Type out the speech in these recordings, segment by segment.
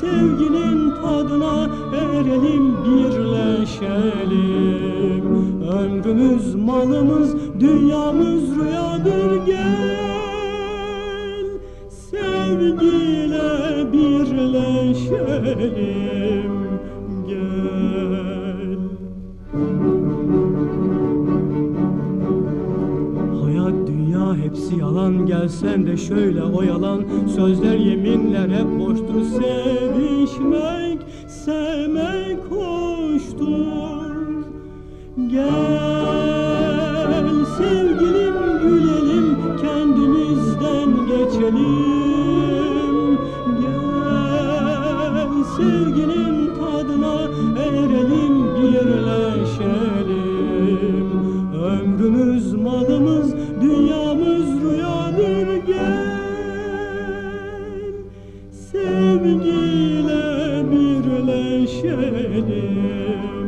sevginin tadına erelim birleşelim. Ömrümüz malımız dünyamız rüyadır gel. Sevgiyle birleşelim gel hepsi yalan gelsen de şöyle oyalan. Sözler yeminler hep boştur. Sevişmek sevmek hoştur. Gel sevgilim gülelim kendimizden geçelim birleşelim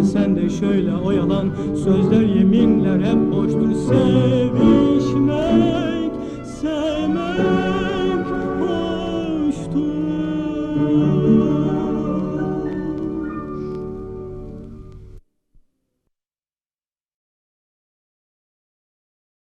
Gelsen de şöyle oyalan Sözler yeminler